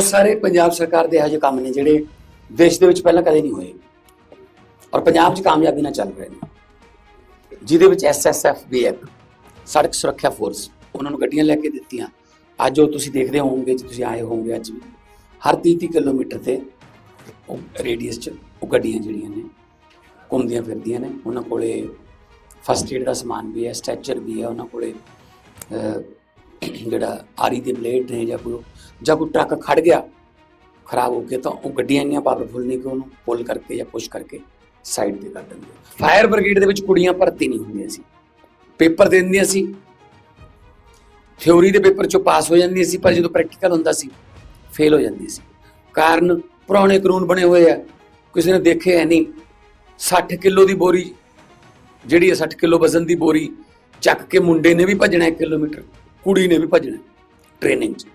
ਬਹੁਤ ਸਾਰੇ ਪੰਜਾਬ ਸਰਕਾਰ ਦੇ ਇਹੋ ਜਿਹੇ ਕੰਮ ਨੇ ਜਿਹੜੇ ਦੇਸ਼ ਦੇ ਵਿੱਚ ਪਹਿਲਾਂ ਕਦੇ ਨਹੀਂ ਹੋਏ। ਔਰ ਪੰਜਾਬ 'ਚ ਕਾਮਯਾਬੀ ਨਾਲ ਚੱਲ ਰਹੇ ਨੇ। ਜਿਹਦੇ ਵਿੱਚ ਐਸਐਸਐਫ ਵੀ ਹੈ ਸੜਕ ਸੁਰੱਖਿਆ ਫੋਰਸ ਉਹਨਾਂ ਨੂੰ ਗੱਡੀਆਂ ਲੈ ਕੇ ਦਿੱਤੀਆਂ। ਅੱਜ ਉਹ ਤੁਸੀਂ ਦੇਖਦੇ ਹੋਵੋਗੇ, ਜੇ ਤੁਸੀਂ ਆਏ ਹੋਵੋਗੇ ਅੱਜ ਵੀ, ਹਰ 30 ਕਿਲੋਮੀਟਰ ਤੇ ਉਹ ਰੇਡੀਅਸ 'ਚ ਉਹ ਗੱਡੀਆਂ ਜਿਹੜੀਆਂ ਨੇ, ਘੁੰਮਦੀਆਂ ਫਿਰਦੀਆਂ ਨੇ। ਉਹਨਾਂ ਕੋਲੇ ਫਸਟ ਏਡ ਦਾ ਸਮਾਨ ਵੀ ਹੈ ਸਟ੍ਰੈਚਰ ਵੀ ਹੈ, ਉਹਨਾਂ ਕੋਲੇ ਜਿਹੜਾ ਆਰੀ ਦੇ ਬਲੇਡ ਨੇ ਜਾਂ ਕੋਈ ਜਾਂ ਕੋਈ ਟਰੱਕ ਖੜ ਗਿਆ, ਖਰਾਬ ਹੋ ਗਿਆ ਤਾਂ ਉਹ ਗੱਡੀਆਂ ਇੰਨੀਆਂ ਪਾਵਰਫੁਲ ਨਹੀਂ ਕਿ ਉਹਨੂੰ ਪੁੱਲ ਕਰਕੇ ਜਾਂ ਪੁਸ਼ ਕਰਕੇ ਸਾਈਡ ਤੇ ਕਰ ਦਿੰਦੇ ਫਾਇਰ ਬ੍ਰਿਗੇਡ ਦੇ ਵਿੱਚ ਕੁੜੀਆਂ ਭਰਤੀ ਨਹੀਂ ਹੁੰਦੀਆਂ ਸੀ। ਪੇਪਰ ਦੇ ਦਿੰਦੀਆਂ ਸੀ। ਥਿਉਰੀ ਦੇ ਪੇਪਰ ਚੋਂ ਪਾਸ ਹੋ ਜਾਂਦੀਆਂ ਸੀ, ਪਰ ਜਦੋਂ ਪ੍ਰੈਕਟੀਕਲ ਹੁੰਦਾ ਸੀ ਫੇਲ ਹੋ ਜਾਂਦੀ ਸੀ। ਕਾਰਨ ਪੁਰਾਣੇ ਕਾਨੂੰਨ ਬਣੇ ਹੋਏ ਆ। ਕਿਸੇ ਨੇ ਦੇਖੇ ਹੈ ਨਹੀਂ। 60 ਕਿਲੋ ਦੀ ਬੋਰੀ, ਜਿਹੜੀ ਹੈ 60 ਕਿਲੋ ਵਜ਼ਨ ਦੀ ਬੋਰੀ, ਚੱਕ ਕੇ ਮੁੰਡੇ ਨੇ ਵੀ ਭੱਜਣਾ 1 ਕਿਲੋਮੀਟਰ, ਕੁੜੀ ਨੇ ਵੀ ਭੱਜਣਾ। ਟ੍ਰੇਨਿੰਗ 'ਚ।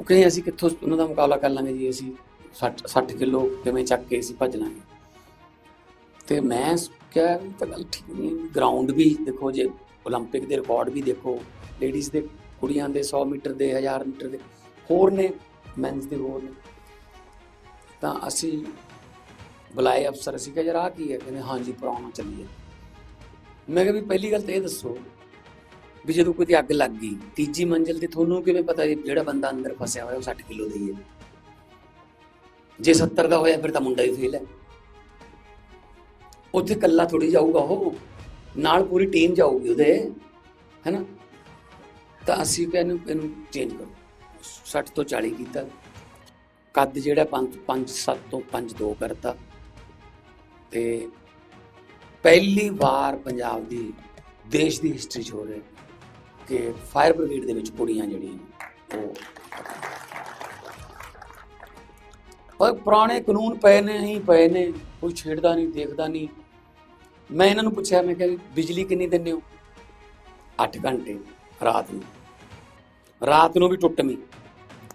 ਉਹ ਕਹਿੰਦੇ ਅਸੀਂ ਕਿੱਥੋਂ ਉਹਨਾਂ ਦਾ ਮੁਕਾਬਲਾ ਕਰ ਲਾਂਗੇ ਜੀ ਅਸੀਂ 60 60 ਕਿਲੋ ਕਿਵੇਂ ਚੱਕ ਕੇ ਅਸੀਂ ਭੱਜ ਲਾਂਗੇ ਤੇ ਮੈਂ ਕਿਹਾ ਵੀ ਤਾਂ ਗੱਲ ਠੀਕ ਨਹੀਂ ਗਰਾਊਂਡ ਵੀ ਦੇਖੋ ਜੇ 올림픽 ਦੇ ਰਿਕਾਰਡ ਵੀ ਦੇਖੋ ਲੇਡੀਜ਼ ਦੇ ਕੁੜੀਆਂ ਦੇ 100 ਮੀਟਰ ਦੇ 1000 ਮੀਟਰ ਦੇ ਹੋਰ ਨੇ ਮੈਨਸ ਦੇ ਹੋਰ ਨੇ ਤਾਂ ਅਸੀਂ ਬੁਲਾਏ ਅਫਸਰ ਅਸੀਂ ਕਿਹਾ ਯਾਰ ਆਹ ਕੀ ਹੈ ਕਹਿੰਦੇ ਹਾਂਜੀ ਪੁਰਾਣਾ ਚੱਲੀਏ ਮੈਂ ਕਿਹਾ ਵੀ ਪਹਿਲੀ ਗੱਲ ਤਾਂ ਇਹ ਦੱਸੋ ਵੀ ਜਦੋਂ ਕੋਈ ਅੱਗ ਲੱਗ ਗਈ, ਤੀਜੀ ਮੰਜ਼ਿਲ ਤੇ ਤੁਹਾਨੂੰ ਕਿਵੇਂ ਪਤਾ ਜਿਹੜਾ ਬੰਦਾ ਅੰਦਰ ਫਸਿਆ ਹੋਇਆ ਉਹ 60 ਕਿਲੋ ਦਾ ਹੀ? ਹੈ ਜੇ 70 ਦਾ ਹੋਇਆ ਫਿਰ ਤਾਂ ਮੁੰਡਾ ਹੀ ਫੇਲ ਹੈ। ਉੱਥੇ ਕੱਲਾ ਥੋੜੀ ਜਾਊਗਾ ਉਹ, ਨਾਲ ਪੂਰੀ ਟੀਮ ਜਾਊਗੀ ਉਹਦੇ, ਹੈਨਾ? ਤਾਂ ਅਸੀਂ ਇਹਨੂੰ ਇਹਨੂੰ ਚੇਂਜ ਕਰੋ। 60 ਤੋਂ 40 ਕੀਤਾ। ਕੱਦ ਜਿਹੜਾ 5 5 7 ਤੋਂ 5 2 ਕਰਤਾ। ਤੇ ਪਹਿਲੀ ਵਾਰ ਪੰਜਾਬ ਦੀ, ਦੇਸ਼ ਦੀ ਹਿਸਟਰੀ 'ਚ ਹੋ ਰਿਹਾ। ਕਿ ਫਾਇਰ ਬ੍ਰਿਗੇਡ ਦੇ ਵਿੱਚ ਕੁੜੀਆਂ ਜਿਹੜੀਆਂ ਉਹ ਪਰ ਪੁਰਾਣੇ ਕਾਨੂੰਨ ਪਏ ਨੇ ਹੀ ਪਏ ਨੇ, ਕੋਈ ਛੇੜਦਾ ਨਹੀਂ, ਦੇਖਦਾ ਨਹੀਂ। ਮੈਂ ਇਹਨਾਂ ਨੂੰ ਪੁੱਛਿਆ, ਮੈਂ ਕਿਹਾ ਵੀ ਬਿਜਲੀ ਕਿੰਨੀ ਦਿੰਦੇ ਹੋ? 8 ਘੰਟੇ, ਰਾਤ ਨੂੰ। ਰਾਤ ਨੂੰ ਵੀ ਟੁੱਟਵੀਂ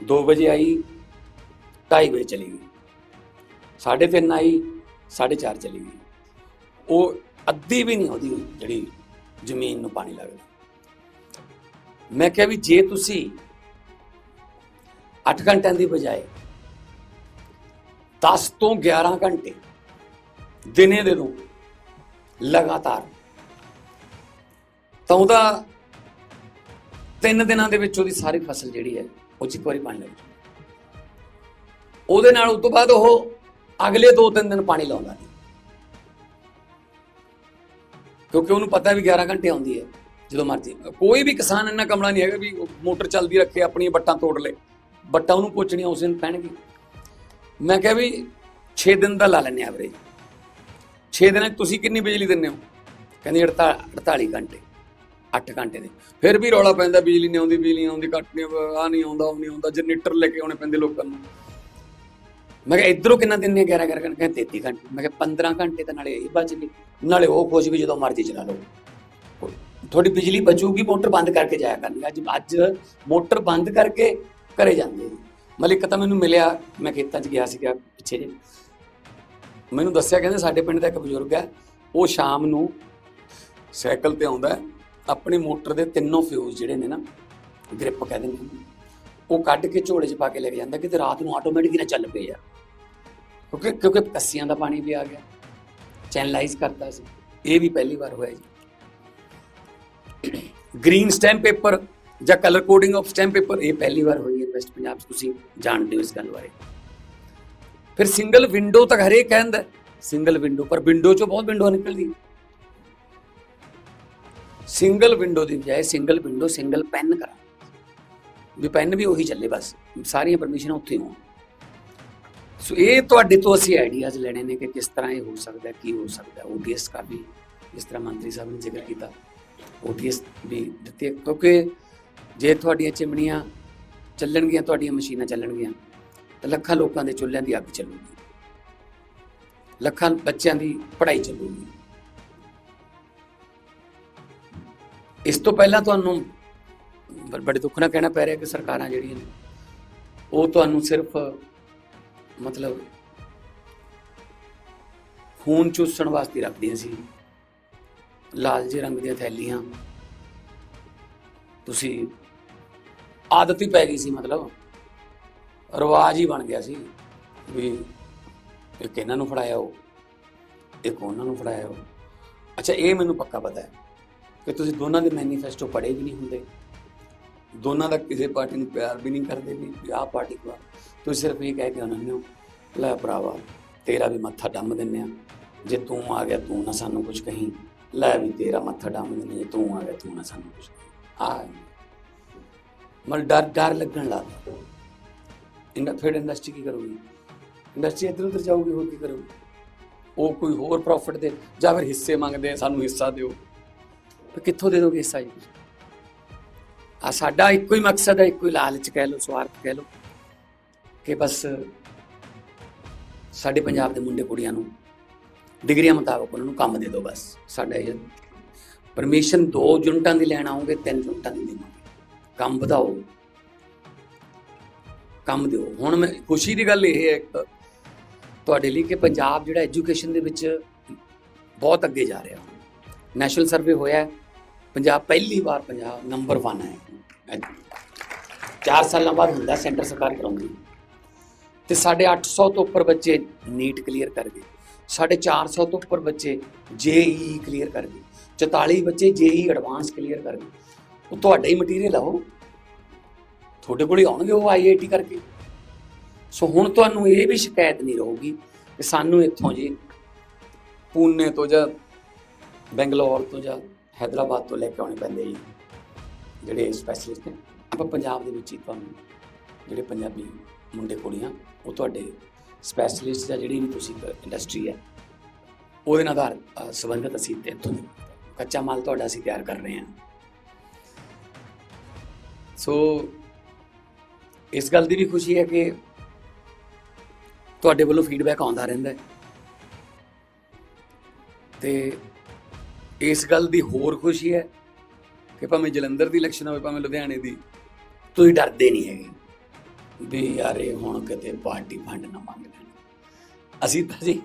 2 ਵਜੇ ਆਈ 2:30 ਵਜੇ ਚਲੀ ਗਈ। 3:30 ਆਈ 4:30 ਚਲੀ ਗਈ। ਉਹ ਅੱਧੀ ਵੀ ਨਹੀਂ ਉਹਦੀ ਜਿਹੜੀ ਜ਼ਮੀਨ ਨੂੰ ਪਾਣੀ ਲੱਗਦਾ। ਮੈਂ ਕਿਹਾ ਵੀ ਜੇ ਤੁਸੀਂ 8 ਘੰਟਿਆਂ ਦੀ ਬਜਾਏ 10 ਤੋਂ 11 ਘੰਟੇ ਦਿਨੇ ਦੇ ਨੂੰ ਲਗਾਤਾਰ, ਤਾਂ ਉਹਦਾ ਤਿੰਨ ਦਿਨਾਂ ਦੇ ਵਿੱਚ ਉਹਦੀ ਸਾਰੀ ਫਸਲ ਜਿਹੜੀ ਹੈ, ਉਹ 'ਚ ਇੱਕ ਵਾਰੀ ਪਾਣੀ ਲੱਗ ਉਹਦੇ ਨਾਲ ਉਸ ਤੋਂ ਬਾਅਦ ਉਹ ਅਗਲੇ 2-3 ਦਿਨ ਪਾਣੀ ਲਾਉਂਦਾ ਨਹੀਂ। ਕਿਉਂਕਿ ਉਹਨੂੰ ਪਤਾ ਵੀ 11 ਘੰਟੇ ਆਉਂਦੀ ਹੈ। ਜਦੋਂ ਮਰਜ਼ੀ। ਕੋਈ ਵੀ ਕਿਸਾਨ ਇੰਨਾ ਕਮਲਾ ਨਹੀਂ ਹੈਗਾ ਵੀ ਮੋਟਰ ਚੱਲਦੀ ਰੱਖੇ, ਆਪਣੀਆਂ ਬੱਟਾਂ ਤੋੜ ਲੇ। ਬੱਟਾਂ ਉਹਨੂੰ ਪੋਚਣੀਆਂ, ਉਸ ਦਿਨ ਪੈਣਗੀ ਮੈਂ ਕਿਹਾ ਵੀ 6 ਦਿਨ ਦਾ ਲਾ ਲੈਣੇ ਐਵਰੇਜ 6 ਦਿਨਾਂ 'ਚ ਤੁਸੀਂ ਕਿੰਨੀ ਬਿਜਲੀ ਦਿੰਦੇ ਹੋ? ਕਹਿੰਦੀ 48 ਘੰਟੇ 8 ਘੰਟੇ ਦੇ। ਫਿਰ ਵੀ ਰੌਲਾ ਪੈਂਦਾ, ਬਿਜਲੀ ਨਹੀਂ ਆਉਂਦੀ, ਬਿਜਲੀ ਆਉਂਦੀ ਕੱਟ ਨਹੀਂ, ਆ ਨਹੀਂ ਆਉਂਦਾ, ਉਹ ਨਹੀਂ ਆਉਂਦਾ, ਜਨਰੇਟਰ ਲੈ ਕੇ ਆਉਣੇ ਪੈਂਦੇ ਲੋਕਾਂ ਨੂੰ। ਮੈਂ ਕਿਹਾ, ਇਧਰੋਂ ਕਿੰਨਾ ਦਿੰਨੇ 11 11 ਘੰਟੇ। ਕਹਿੰਦੇ 33 ਘੰਟੇ। ਮੈਂ ਕਿਹਾ 15 ਘੰਟੇ ਤਾਂ ਨਾਲੇ ਇਹ ਬਚ ਗਏ। ਨਾਲੇ ਉਹ ਖੁਸ਼ ਵੀ ਜਦੋਂ ਮਰਜ਼ੀ ਚਲਾ ਲਓ। ਤੁਹਾਡੀ ਬਿਜਲੀ ਬਚੂਗੀ, ਮੋਟਰ ਬੰਦ ਕਰਕੇ ਜਾਇਆ ਕਰਨੀ ਅੱਜ ਅੱਜ ਮੋਟਰ ਬੰਦ ਕਰਕੇ ਘਰੇ ਜਾਂਦੇ ਨੇ ਮਲਿਕ ਤਾਂ ਮੈਨੂੰ ਮਿਲਿਆ, ਮੈਂ ਖੇਤਾਂ 'ਚ ਗਿਆ ਸੀਗਾ ਪਿੱਛੇ ਜੇ। ਮੈਨੂੰ ਦੱਸਿਆ, ਕਹਿੰਦੇ ਸਾਡੇ ਪਿੰਡ ਦਾ ਇੱਕ ਬਜ਼ੁਰਗ ਹੈ, ਉਹ ਸ਼ਾਮ ਨੂੰ ਸਾਈਕਲ ਤੇ ਆਉਂਦਾ ਆਪਣੀ ਮੋਟਰ ਦੇ ਤਿੰਨੋਂ ਫਿਊਜ਼ ਜਿਹੜੇ ਨੇ ਨਾ, ਗ੍ਰਿਪ ਕਹਿੰਦੇ ਨੇ, ਉਹ ਕੱਢ ਕੇ ਝੋਲੇ 'ਚ ਪਾ ਕੇ ਲੈ ਕੇ ਜਾਂਦਾ, ਕਿਤੇ ਰਾਤ ਨੂੰ ਆਟੋਮੈਟਿਕ ਨਾ ਚੱਲ ਪਏ ਆ। ਕਿਉਂਕਿ ਕਿਉਂਕਿ ਕੱਸੀਆਂ ਦਾ ਪਾਣੀ ਵੀ ਆ ਗਿਆ ਚੈਨਲਾਈਜ਼ ਕਰਤਾ ਸੀ। ਇਹ ਵੀ ਪਹਿਲੀ ਵਾਰ ਹੋਇਆ ਜੀ। ਗ੍ਰੀਨ ਸਟੈਂਪ ਪੇਪਰ ਜਾਂ colour coding of stamp paper ਇਹ ਪਹਿਲੀ ਵਾਰ ਹੋਈ ਹੈ ਵੈਸਟ ਪੰਜਾਬ 'ਚ ਤੁਸੀਂ ਜਾਣਦੇ ਹੋ ਇਸ ਗੱਲ ਬਾਰੇ ਫਿਰ ਸਿੰਗਲ ਵਿੰਡੋ ਤੱਕ ਹਰੇਕ ਕਹਿੰਦਾ ਸਿੰਗਲ ਵਿੰਡੋ ਪਰ ਵਿੰਡੋ 'ਚੋਂ ਬਹੁਤ ਵਿੰਡੋ ਨਿਕਲਦੀ ਸਿੰਗਲ ਵਿੰਡੋ ਦੀ ਬਜਾਏ ਸਿੰਗਲ ਵਿੰਡੋ ਸਿੰਗਲ ਪੈਨ ਕਰਾ ਵੀ ਪੈਨ ਵੀ ਉਹੀ ਚੱਲੇ ਬਸ ਸਾਰੀਆਂ ਪਰਮਿਸ਼ਨਾਂ ਉੱਥੇ ਹੋਣ ਸੋ ਇਹ ਤੁਹਾਡੇ ਤੋਂ ਅਸੀਂ ਆਈਡੀਆਜ਼ ਲੈਣੇ ਨੇ ਕਿ ਕਿਸ ਤਰ੍ਹਾਂ ਇਹ ਹੋ ਸਕਦਾ ਹੈ, ਕੀ ਹੋ ਸਕਦਾ ਓਡੀਐਸ ਦਾ ਵੀ ਜਿਸ ਤਰ੍ਹਾਂ ਮੰਤਰੀ ਸਾਹਿਬ ਨੇ ਜ਼ਿਕਰ ਕੀਤਾ ਓਡੀਐਸ ਵੀ ਦਿੱਤੇ ਕਿਉਂਕਿ ਜੇ ਤੁਹਾਡੀਆਂ ਚਿਮਨੀਆਂ ਚੱਲਣਗੀਆਂ, ਤੁਹਾਡੀਆਂ ਮਸ਼ੀਨਾਂ ਚੱਲਣਗੀਆਂ, ਤਾਂ ਲੱਖਾਂ ਲੋਕਾਂ ਦੇ ਚੁੱਲ੍ਹਿਆਂ ਦੀ ਅੱਗ ਚੱਲੂਗੀ। ਲੱਖਾਂ ਬੱਚਿਆਂ ਦੀ ਪੜ੍ਹਾਈ ਚੱਲੂਗੀ। ਇਸ ਤੋਂ ਪਹਿਲਾਂ ਤੁਹਾਨੂੰ ਬੜੇ ਦੁੱਖ ਨਾਲ ਕਹਿਣਾ ਪੈ ਰਿਹਾ ਕਿ ਸਰਕਾਰਾਂ ਜਿਹੜੀਆਂ ਨੇ, ਉਹ ਤੁਹਾਨੂੰ ਸਿਰਫ ਮਤਲਬ ਖੂਨ ਚੂਸਣ ਵਾਸਤੇ ਰੱਖਦੀਆਂ ਸੀ। ਲਾਲ ਜਿਹੇ ਰੰਗ ਦੀਆਂ ਥੈਲੀਆਂ। ਤੁਸੀਂ ਆਦਤ ਹੀ ਪੈ ਗਈ ਸੀ ਮਤਲਬ। ਰਿਵਾਜ ਹੀ ਬਣ ਗਿਆ ਸੀ ਵੀ ਇੱਕ ਇਹਨਾਂ ਨੂੰ ਫੜਾਇਆ ਉਹ, ਇੱਕ ਉਹਨਾਂ ਨੂੰ ਫੜਾਇਆ ਉਹ। ਅੱਛਾ, ਇਹ ਮੈਨੂੰ ਪੱਕਾ ਪਤਾ ਹੈ ਕਿ ਤੁਸੀਂ ਦੋਨਾਂ ਦੇ ਮੈਨੀਫੈਸਟੋ ਪੜ੍ਹੇ ਵੀ ਨਹੀਂ ਹੁੰਦੇ। ਦੋਨਾਂ ਦਾ ਕਿਸੇ ਪਾਰਟੀ ਨੂੰ ਪਿਆਰ ਵੀ ਨਹੀਂ ਕਰਦੇ ਵੀ ਆਹ ਪਾਰਟੀ ਕੋਲ ਤੁਸੀਂ ਸਿਰਫ ਇਹ ਕਹਿ ਕੇ ਉਹਨਾਂ ਨੂੰ ਲੈ ਭਰਾਵਾ, ਤੇਰਾ ਵੀ ਮੱਥਾ ਡੰਮ ਦਿੰਨੇ ਆ ਜੇ ਤੂੰ ਆ ਗਿਆ, ਤੂੰ ਨਾ ਸਾਨੂੰ ਕੁਝ ਕਹੀਂ। ਲੈ ਵੀ ਤੇਰਾ ਮੱਥਾ ਡੰਮ ਦਿੰਨੇ ਤੂੰ ਆ ਗਿਆ ਤੂੰ ਨਾ ਸਾਨੂੰ ਕੁਝ ਆ ਮਲ ਡਰ ਡਰ ਲੱਗਣ ਲੱਗ ਇੰਡਾ ਫਿਰ ਇੰਡਸਟਰੀ ਕੀ ਕਰੂਗੀ? ਇੰਡਸਟਰੀ ਇੱਧਰ ਉੱਧਰ ਜਾਊਗੀ ਹੋਰ ਕੀ ਕਰੂਗੀ? ਉਹ ਕੋਈ ਹੋਰ ਪ੍ਰੋਫਿਟ ਦੇ ਜਾਂ ਫਿਰ ਹਿੱਸੇ ਮੰਗਦੇ ਆ, ਸਾਨੂੰ ਹਿੱਸਾ ਦਿਓ। ਤੇ ਕਿੱਥੋਂ ਦੇ ਦੋਗੇ ਹਿੱਸਾ ਜੀ? ਆ ਸਾਡਾ ਇੱਕੋ ਹੀ ਮਕਸਦ ਹੈ ਇੱਕੋ ਹੀ ਲਾਲਚ ਕਹਿ ਲਓ ਸਵਾਰਥ ਕਹਿ ਲਓ। ਕਿ ਬਸ ਸਾਡੇ ਪੰਜਾਬ ਦੇ ਮੁੰਡੇ ਕੁੜੀਆਂ ਨੂੰ ਡਿਗਰੀਆਂ ਮੁਤਾਬਕ ਉਹਨਾਂ ਨੂੰ ਕੰਮ ਦੇ ਦਿਓ ਬਸ। ਸਾਡਾ ਇਹ ਪਰਮਿਸ਼ਨ ਦੋ ਯੂਨਿਟਾਂ ਦੀ ਲੈਣ ਆਉਂਗੇ ਤਿੰਨ ਯੂਨਿਟਾਂ ਦੀ ਦੇਵਾਂਗੇ ਕੰਮ ਵਧਾਓ। ਕੰਮ ਦਿਓ। ਹੁਣ ਮੈਂ ਖੁਸ਼ੀ ਦੀ ਗੱਲ ਇਹ ਹੈ, ਇੱਕ ਤੁਹਾਡੇ ਲਈ ਕਿ ਪੰਜਾਬ ਜਿਹੜਾ ਐਜੂਕੇਸ਼ਨ ਦੇ ਵਿੱਚ ਬਹੁਤ ਅੱਗੇ ਜਾ ਰਿਹਾ। ਨੈਸ਼ਨਲ ਸਰਵੇ ਹੋਇਆ ਹੈ। ਪੰਜਾਬ ਪਹਿਲੀ ਵਾਰ ਪੰਜਾਬ ਨੰਬਰ 1 ਹੈ। 4 ਸਾਲਾਂ ਬਾਅਦ ਹੁੰਦਾ, ਸੈਂਟਰ ਸਰਕਾਰ ਕਰਾਉਂਦੀ। ਤੇ ਸਾਡੇ 800 ਤੋਂ ਉੱਪਰ ਬੱਚੇ ਨੀਟ ਕਲੀਅਰ ਕਰ ਗਏ। ਸਾਡੇ 400 ਤੋਂ ਉੱਪਰ ਬੱਚੇ ਜੇਈ ਕਲੀਅਰ ਕਰ ਗਏ। 44 ਬੱਚੇ ਜੇਈ ਐਡਵਾਂਸ ਕਲੀਅਰ ਕਰ ਗਏ। ਉਹ ਤੁਹਾਡਾ ਹੀ ਮਟੀਰੀਅਲ ਆ ਉਹ। ਤੁਹਾਡੇ ਕੋਲ ਹੀ ਆਉਣਗੇ ਉਹ ਆਈਆਈਟੀ ਕਰਕੇ। ਸੋ ਹੁਣ ਤੁਹਾਨੂੰ ਇਹ ਵੀ ਸ਼ਿਕਾਇਤ ਨਹੀਂ ਰਹੂਗੀ ਕਿ ਸਾਨੂੰ ਇੱਥੋਂ ਜੀ ਪੂਨੇ ਤੋਂ ਜਾਂ ਬੈਂਗਲੌਰ ਤੋਂ ਜਾਂ ਹੈਦਰਾਬਾਦ ਤੋਂ ਲੈ ਕੇ ਆਉਣੇ ਪੈਂਦੇ ਜੀ, ਜਿਹੜੇ ਸਪੈਸ਼ਲਿਸਟ ਨੇ। ਆਪਾਂ ਪੰਜਾਬ ਦੇ ਵਿੱਚ ਹੀ ਤੁਹਾਨੂੰ ਜਿਹੜੇ ਪੰਜਾਬੀ ਮੁੰਡੇ ਕੁੜੀਆਂ, ਉਹ ਤੁਹਾਡੇ ਸਪੈਸ਼ਲਿਸਟ ਜਾਂ ਜਿਹੜੀ ਵੀ ਤੁਸੀਂ ਇੰਡਸਟਰੀ ਹੈ, ਉਹਦੇ ਨਾਲ ਆਧਾਰ ਸੰਬੰਧਿਤ ਅਸੀਂ ਤੇ ਇੱਥੋਂ ਕੱਚਾ ਮਾਲ ਤੁਹਾਡਾ ਅਸੀਂ ਤਿਆਰ ਕਰ ਰਹੇ ਹਾਂ। ਸੋ ਇਸ ਗੱਲ ਦੀ ਵੀ ਖੁਸ਼ੀ ਹੈ ਕਿ ਤੁਹਾਡੇ ਵੱਲੋਂ ਫੀਡਬੈਕ ਆਉਂਦਾ ਰਹਿੰਦਾ ਹੈ। ਤੇ ਇਸ ਗੱਲ ਦੀ ਹੋਰ ਖੁਸ਼ੀ ਹੈ ਕਿ ਭਾਵੇਂ ਜਲੰਧਰ ਦੀ ਇਲੈਕਸ਼ਨ ਹੋਵੇ, ਭਾਵੇਂ ਲੁਧਿਆਣੇ ਦੀ, ਤੁਸੀਂ ਡਰਦੇ ਨਹੀਂ ਹੈਗੇ। ਵੀ ਯਾਰ ਇਹ ਹੁਣ ਕਿਤੇ ਪਾਰਟੀ ਫੰਡ ਨਾ ਮੰਗ ਲੈਣ। ਅਸੀਂ ਤਾਂ ਜੀ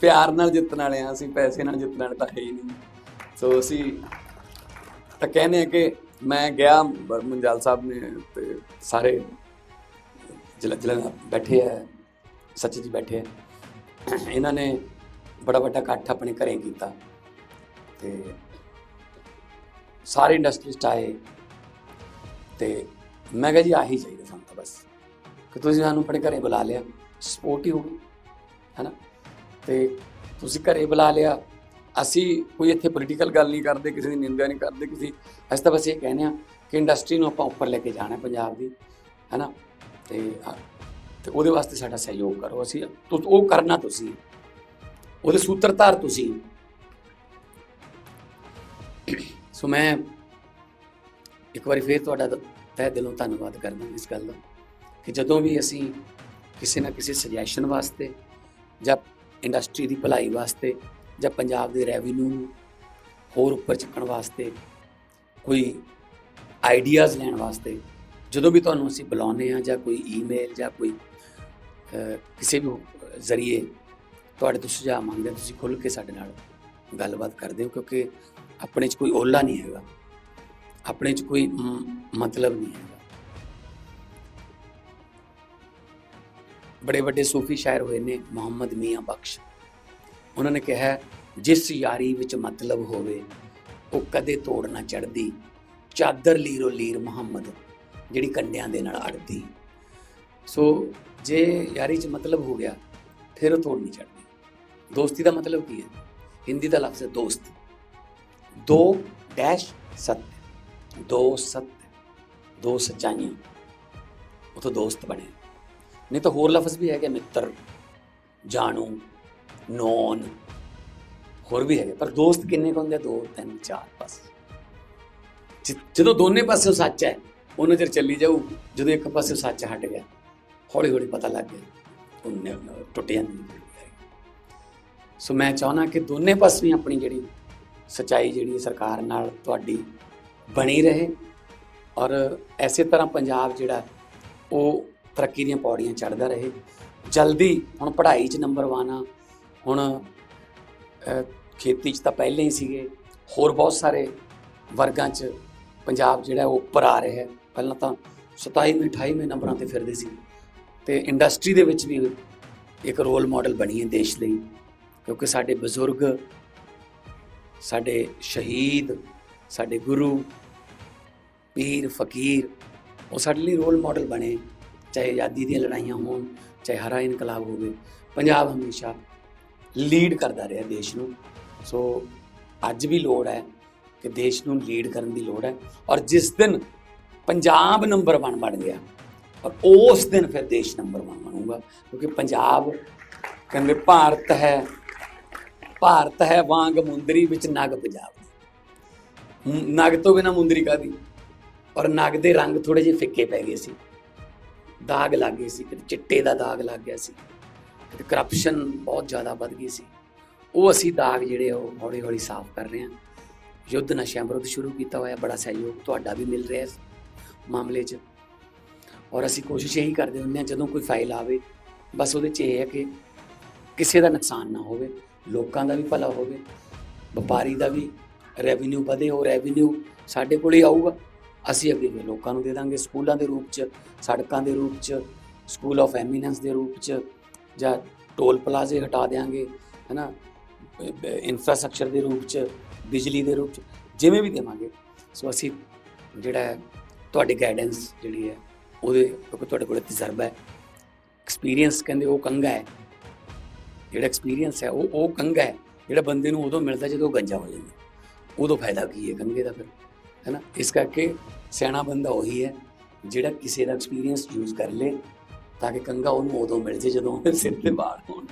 ਪਿਆਰ ਨਾਲ ਜਿੱਤਣ ਵਾਲੇ ਆ ਅਸੀਂ ਪੈਸੇ ਨਾਲ ਜਿੱਤਣ ਵਾਲੇ ਤਾਂ ਹੈ ਹੀ ਨਹੀਂ। ਸੋ ਅਸੀਂ ਤਾਂ ਕਹਿੰਦੇ ਆ ਕਿ ਮੈਂ ਗਿਆ ਬ- ਮੁੰਜਾਲ ਸਾਹਿਬ ਨੇ ਤੇ ਸਾਰੇ ਜਿਲ੍ਹਾ ਜਿਲ੍ਹਾ ਬੈਠੇ ਆ, ਸੱਚ ਜੀ ਬੈਠੇ ਆ। ਇਹਨਾਂ ਨੇ ਬੜਾ ਵੱਡਾ ਇਕੱਠ ਆਪਣੇ ਘਰੇ ਕੀਤਾ ਤੇ ਸਾਰੇ ਇੰਡਸਟਰੀਸਟ ਆਏ ਤੇ ਮੈਂ ਕਿਹਾ ਜੀ ਆਹੀ ਚਾਹੀਦਾ ਸਾਨੂੰ ਤਾਂ ਬਸ। ਕਿ ਤੁਸੀਂ ਸਾਨੂੰ ਆਪਣੇ ਘਰੇ ਬੁਲਾ ਲਿਆ। ਸਪੋਰਟ ਹੀ ਹੋ ਗਈ ਹੈਨਾ ਤੇ ਤੁਸੀਂ ਘਰੇ ਬੁਲਾ ਲਿਆ। ਅਸੀਂ ਕੋਈ ਇੱਥੇ ਪੋਲੀਟੀਕਲ ਗੱਲ ਨਹੀਂ ਕਰਦੇ ਕਿਸੇ ਦੀ ਨਿੰਦਾ ਨਹੀਂ ਕਰਦੇ ਕਿਸੇ ਅਸੀਂ ਤਾਂ ਬਸ ਇਹ ਕਹਿੰਦੇ ਆ ਕਿ ਇੰਡਸਟਰੀ ਨੂੰ ਆਪਾਂ ਉੱਪਰ ਲੈ ਕੇ ਜਾਣਾ ਪੰਜਾਬ ਦੀ ਹੈਨਾ ਤੇ ਅ, ਤੇ ਉਹਦੇ ਵਾਸਤੇ ਸਾਡਾ ਸਹਿਯੋਗ ਕਰੋ। ਅਸੀਂ ਉਹ ਕਰਨਾ ਤੁਸੀਂ ਉਹਦੇ ਸੂਤਰਧਾਰ ਤੁਸੀਂ ਸੋ ਮੈਂ ਇੱਕ ਵਾਰੀ ਫੇਰ ਤੁਹਾਡਾ ਦ- ਤਹਿ ਦਿਲੋਂ ਧੰਨਵਾਦ ਕਰਦਾ ਇਸ ਗੱਲ ਦਾ। ਕਿ ਜਦੋਂ ਵੀ ਅਸੀਂ ਕਿਸੇ ਨਾ ਕਿਸੇ ਸੁਜੈਸ਼ਨ ਵਾਸਤੇ ਜਾਂ ਇੰਡਸਟਰੀ ਦੀ ਭਲਾਈ ਵਾਸਤੇ ਜਾਂ ਪੰਜਾਬ ਦੇ ਰੈਵਨਿਊ ਨੂੰ ਹੋਰ ਉੱਪਰ ਚੱਕਣ ਵਾਸਤੇ ਕੋਈ ਆਈਡੀਆਜ਼ ਲੈਣ ਵਾਸਤੇ, ਜਦੋਂ ਵੀ ਤੁਹਾਨੂੰ ਅਸੀਂ ਬੁਲਾਉਂਦੇ ਆ ਜਾਂ ਕੋਈ ਈਮੇਲ ਜਾਂ ਕੋਈ ਕਿਸੇ ਵੀ ਜ਼ਰੀਏ ਤੁਹਾਡੇ ਤੋਂ ਸੁਝਾਅ ਮੰਗਦੇ ਤੁਸੀਂ ਖੁੱਲ੍ਹ ਕੇ ਸਾਡੇ ਨਾਲ ਗੱਲਬਾਤ ਕਰਦੇ ਹੋ ਕਿਉਂਕਿ ਆਪਣੇ 'ਚ ਕੋਈ ਓਲਾ ਨਹੀਂ ਹੈਗਾ। ਆਪਣੇ 'ਚ ਕੋਈ ਮਤਲਬ ਨਹੀਂ ਹੈ। ਬੜੇ ਵੱਡੇ ਸੂਫੀ ਸ਼ਾਇਰ ਹੋਏ ਨੇ ਮੁਹੰਮਦ ਮੀਆਂ ਬਖਸ਼। ਉਹਨਾਂ ਨੇ ਕਿਹਾ, ਜਿਸ ਯਾਰੀ ਵਿੱਚ ਮਤਲਬ ਹੋਵੇ, ਉਹ ਕਦੇ ਤੋੜ ਨਾ ਚੜਦੀ ਚਾਦਰ ਲੀਰੋ ਲੀਰ ਮੁਹੰਮਦ, ਜਿਹੜੀ ਕੰਡਿਆਂ ਦੇ ਨਾਲ ਅੜਦੀ। ਸੋ ਜੇ ਯਾਰੀ 'ਚ ਮਤਲਬ ਹੋ ਗਿਆ, ਫਿਰ ਉਹ ਤੋੜ ਨਹੀਂ ਚੜਦੀ ਦੋਸਤੀ ਦਾ ਮਤਲਬ ਕੀ ਹੈ? ਹਿੰਦੀ ਦਾ ਲਫ਼ਜ਼ ਹੈ ਦੋਸਤ। ਦੋ ਡੈਸ਼ ਸੱਤ, ਦੋ ਸੱਤ, ਦੋ ਸਚਾਈਆਂ। ਉਹ ਤੋਂ ਦੋਸਤ ਬਣੇ। ਨਹੀਂ ਤਾਂ ਹੋਰ ਲਫ਼ਜ਼ ਵੀ ਹੈਗੇ ਮਿੱਤਰ, ਜਾਣੂ, ਨੌਨ, ਹੋਰ ਵੀ ਹੈਗੇ। ਪਰ ਦੋਸਤ ਕਿੰਨੇ ਕੁ ਹੁੰਦੇ ਦੋ, ਤਿੰਨ, ਚਾਰ, ਬਸ। ਜਦੋਂ ਦੋਨੇ ਪਾਸੇ ਸੱਚ ਹੈ ਉਹਨਾਂ ਚਿਰ ਚੱਲੀ ਜਾਊ ਜਦੋਂ ਇੱਕ ਪਾਸੇ ਸੱਚ ਹਟ ਗਿਆ ਹੌਲੀ ਹੌਲੀ ਪਤਾ ਲੱਗ ਗਿਆ ਉਹਨੇ ਟੁੱਟ ਜਾਂਦੀ ਹੈ। ਸੋ ਮੈਂ ਚਾਹਨਾ ਕਿ ਦੋਨੇ ਪਾਸੇ ਆਪਣੀ ਜਿਹੜੀ ਸਚਾਈ ਜਿਹੜੀ ਸਰਕਾਰ ਨਾਲ ਤੁਹਾਡੀ ਬਣੀ ਰਹੇ। ਔਰ ਐਸੇ ਤਰ੍ਹਾਂ ਪੰਜਾਬ ਜਿਹੜਾ ਉਹ ਤਰੱਕੀ ਦੀਆਂ ਪੌੜੀਆਂ ਚੜ੍ਹਦਾ ਰਹੇ। ਜਲਦੀ ਹੁਣ ਪੜ੍ਹਾਈ 'ਚ ਨੰਬਰ 1 ਆ। ਹੁਣ ਖੇਤੀ 'ਚ ਤਾਂ ਪਹਿਲਾਂ ਹੀ ਸੀਗੇ। ਹੋਰ ਬਹੁਤ ਸਾਰੇ ਵਰਗਾਂ 'ਚ ਪੰਜਾਬ ਜਿਹੜਾ ਉਹ ਉੱਪਰ ਆ ਰਿਹਾ। ਹੈ ਪਹਿਲਾਂ ਤਾਂ 27ਵੇਂ 28ਵੇਂ ਨੰਬਰਾਂ ਤੇ ਫਿਰਦੇ ਸੀ। ਤੇ ਇੰਡਸਟਰੀ ਦੇ ਵਿੱਚ ਵੀ ਇੱਕ ਰੋਲ ਮਾਡਲ ਬਣੀ ਹੈ ਦੇਸ਼ ਲਈ। ਕਿਉਂਕਿ ਸਾਡੇ ਬਜ਼ੁਰਗ, ਸਾਡੇ ਸ਼ਹੀਦ, ਸਾਡੇ ਗੁਰੂ, ਪੀਰ, ਫਕੀਰ, ਉਹ ਸਾਡੇ ਲਈ ਰੋਲ ਮਾਡਲ ਬਣੇ। ਚਾਹੇ ਆਜ਼ਾਦੀ ਦੀਆਂ ਲੜਾਈਆਂ ਹੋਣ, ਚਾਹੇ ਹਰਾ ਇਨਕਲਾਬ ਹੋਵੇ, ਪੰਜਾਬ ਹਮੇਸ਼ਾ ਲੀਡ ਕਰਦਾ ਰਿਹਾ ਦੇਸ਼ ਨੂੰ। ਸੋ ਅੱਜ ਵੀ ਲੋੜ ਹੈ ਕਿ ਦੇਸ਼ ਨੂੰ ਲੀਡ ਕਰਨ ਦੀ ਲੋੜ ਹੈ ਔਰ ਜਿਸ ਦਿਨ ਪੰਜਾਬ ਨੰਬਰ 1 ਬਣ ਗਿਆ, ਔਰ ਉਸ ਦਿਨ ਫਿਰ ਦੇਸ਼ ਨੰਬਰ 1 ਬਣੂਗਾ। ਕਿਉਂਕਿ ਪੰਜਾਬ ਕਹਿੰਦੇ ਭਾਰਤ ਹੈ ਭਾਰਤ ਹੈ ਵਾਂਗ ਮੁੰਦਰੀ ਵਿੱਚ ਨਗ ਪੰਜਾਬ ਨਗ ਤੋਂ ਬਿਨਾ ਮੁੰਦਰੀ ਕਾਦੀ ਔਰ ਨਗ ਦੇ ਰੰਗ ਥੋੜੇ ਜਿਹੇ ਫਿੱਕੇ ਪੈ ਗਏ ਸੀ। ਦਾਗ ਲੱਗ ਗਏ ਸੀ, ਕਿਤੇ ਚਿੱਟੇ ਦਾ ਦਾਗ ਲੱਗ ਗਿਆ ਸੀ, ਕਿਤੇ ਕਰਪਸ਼ਨ ਬਹੁਤ ਜ਼ਿਆਦਾ ਵੱਧ ਗਈ ਸੀ। ਉਹ ਅਸੀਂ ਦਾਗ ਜਿਹੜੇ ਆ ਉਹ ਹੌਲੀ ਹੌਲੀ ਸਾਫ਼ ਕਰ ਰਹੇ ਹਾਂ। ਯੁੱਧ ਨਸ਼ਿਆਂ ਵਿਰੁੱਧ ਸ਼ੁਰੂ ਕੀਤਾ ਹੋਇਆ, ਬੜਾ ਸਹਿਯੋਗ ਤੁਹਾਡਾ ਵੀ ਮਿਲ ਰਿਹਾ ਇਸ ਮਾਮਲੇ 'ਚ। ਔਰ ਅਸੀਂ ਕੋਸ਼ਿਸ਼ ਇਹੀ ਕਰਦੇ ਹੁੰਦੇ ਹਾਂ, ਜਦੋਂ ਕੋਈ ਫਾਈਲ ਆਵੇ, ਬਸ ਉਹਦੇ 'ਚ ਇਹ ਹੈ ਕਿ ਕਿਸੇ ਦਾ ਨੁਕਸਾਨ ਨਾ ਹੋਵੇ, ਲੋਕਾਂ ਦਾ ਵੀ ਭਲਾ ਹੋਵੇ, ਵਪਾਰੀ ਦਾ ਵੀ ਰੈਵਨਿਊ ਵਧੇ, ਉਹ ਰੈਵਨਿਊ ਸਾਡੇ ਕੋਲ ਹੀ ਆਊਗਾ। ਅਸੀਂ ਅੱਗੇ ਵੀ ਲੋਕਾਂ ਨੂੰ ਦੇ ਦਾਂਗੇ ਸਕੂਲਾਂ ਦੇ ਰੂਪ 'ਚ ਸੜਕਾਂ ਦੇ ਰੂਪ 'ਚ ਸਕੂਲ ਆਫ ਐਮੀਨੈਂਸ ਦੇ ਰੂਪ 'ਚ ਜਾਂ ਟੋਲ ਪਲਾਜ਼ੇ ਹਟਾ ਦੇਾਂਗੇ ਹੈਨਾ? ਇਨਫਰਾਸਟ੍ਰਕਚਰ ਦੇ ਰੂਪ 'ਚ ਬਿਜਲੀ ਦੇ ਰੂਪ 'ਚ ਜਿਵੇਂ ਵੀ ਦੇਵਾਂਗੇ। ਸੋ ਅਸੀਂ ਜਿਹੜਾ ਹੈ, ਤੁਹਾਡੀ ਗਾਈਡੈਂਸ ਜਿਹੜੀ ਹੈ ਉਹਦੇ ਕਿਉਂਕਿ ਤੁਹਾਡੇ ਕੋਲ ਤਜਰਬਾ ਹੈ। ਐਕਸਪੀਰੀਅੰਸ ਕਹਿੰਦੇ ਉਹ ਕੰਗਾ ਹੈ। ਜਿਹੜਾ ਐਕਸਪੀਰੀਅੰਸ ਹੈ ਉਹ ਉਹ ਕੰਗਾ ਹੈ। ਜਿਹੜਾ ਬੰਦੇ ਨੂੰ ਉਦੋਂ ਮਿਲਦਾ ਜਦੋਂ ਉਹ ਗੰਜਾ ਹੋ ਜਾਂਦਾ। ਉਦੋਂ ਫਾਇਦਾ ਕੀ ਹੈ ਕੰਗੇ ਦਾ ਫਿਰ? ਹੈ ਨਾ? ਇਸ ਕਰਕੇ ਸਿਆਣਾ ਬੰਦਾ ਉਹੀ ਹੈ ਜਿਹੜਾ ਕਿਸੇ ਦਾ ਐਕਸਪੀਰੀਅੰਸ ਯੂਜ਼ ਕਰ ਲੇ ਤਾਂ ਕਿ ਕੰਗਾ ਉਹਨੂੰ ਉਦੋਂ ਮਿਲ ਜੇ ਜਦੋਂ ਉਹਦੇ ਸਿਰ ਤੇ ਵਾਰ ਹੋਣ।